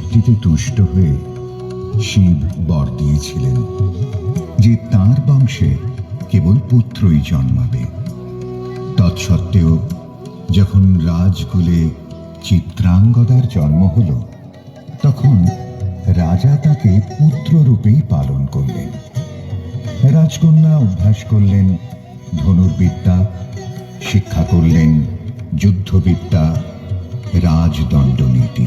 শক্তিতে তুষ্ট হয়ে শিব বর দিয়েছিলেন, যে তাঁর বংশে কেবল পুত্রই জন্মাবে। তৎসত্ত্বেও যখন রাজকুলে চিত্রাঙ্গদার জন্ম হল, তখন রাজা তাকে পুত্ররূপেই পালন করলেন। রাজকন্যা অভ্যাস করলেন, ধনুর্বিদ্যা, শিক্ষা করলেন, যুদ্ধবিদ্যা, রাজদণ্ডনীতি।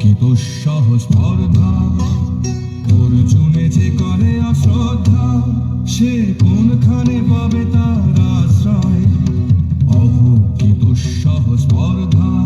কে দুঃসহ স্পর্ধা অর্জুনে যে করে অশ্রদ্ধা, সে কোনখানে পাবে তার আশ্রয়? অহ কে দুঃসহ স্পর্ধা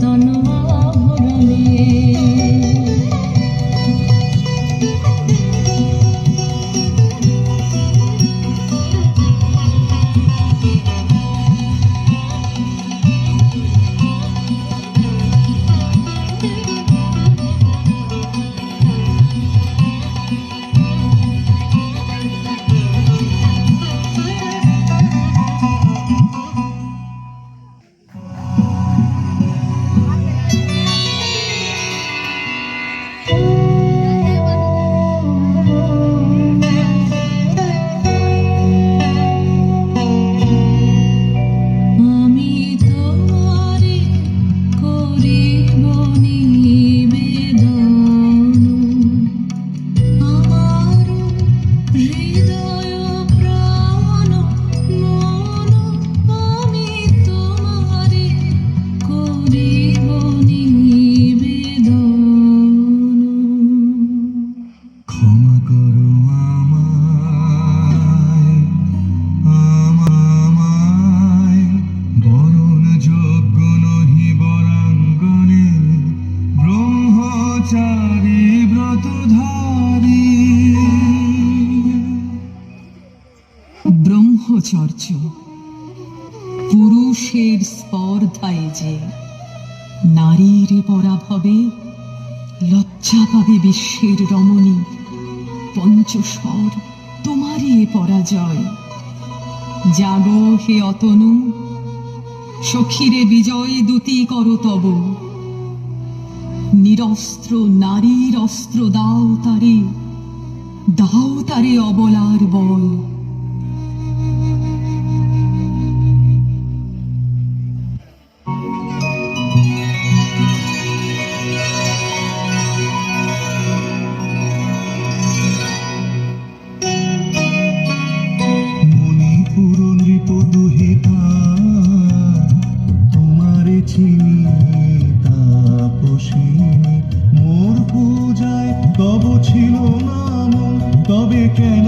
don't know. ব্রহ্মচর্য পুরুষের স্পর্ধায় যে নারীর পরাভবে লজ্জা পাবে বিশ্বের রমণী, পঞ্চস্বর, তোমারই পরাজয়। জাগো হে অতনু, সখীরে বিজয় দূতি কর তব। নিরস্ত্র নারীর অস্ত্র দাও তারে দাও তারে অবলার বল। তাপসিনী মোর পূজায় তব ছিল নাম তবে কেন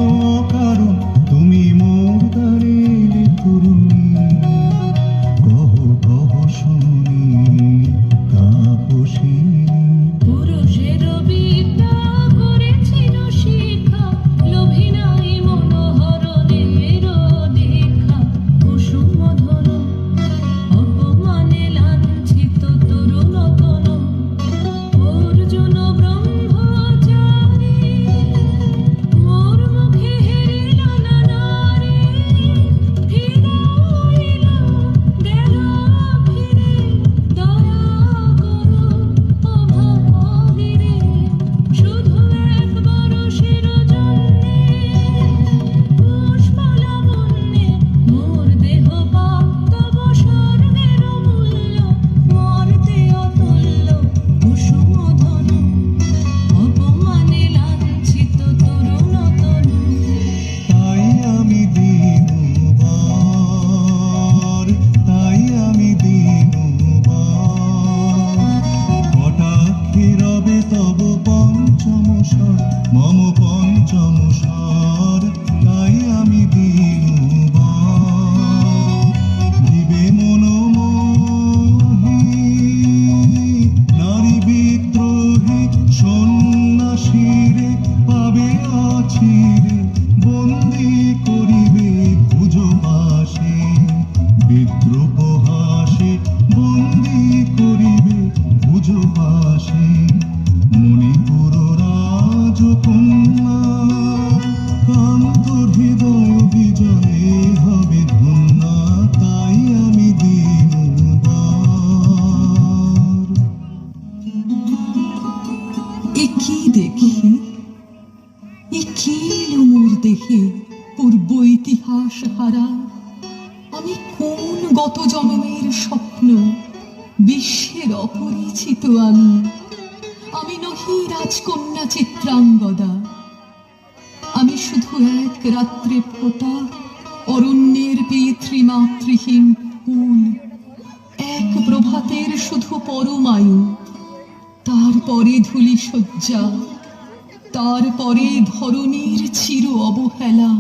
পঞ্চম স্বর তাই আমি দিনুবার বিশ্বের অপরিচিত আমি আমি নহি রাজকন্যা চিত্রাঙ্গদা। আমি শুধু এক রাত্রে ফোটা অরণ্যের পিতৃমাতৃহীন কুল এক প্রভাতের শুধু পরমায়ু, তারপরে ধুলি শয্যা তারপরে ধরণীর চির অবহেলা।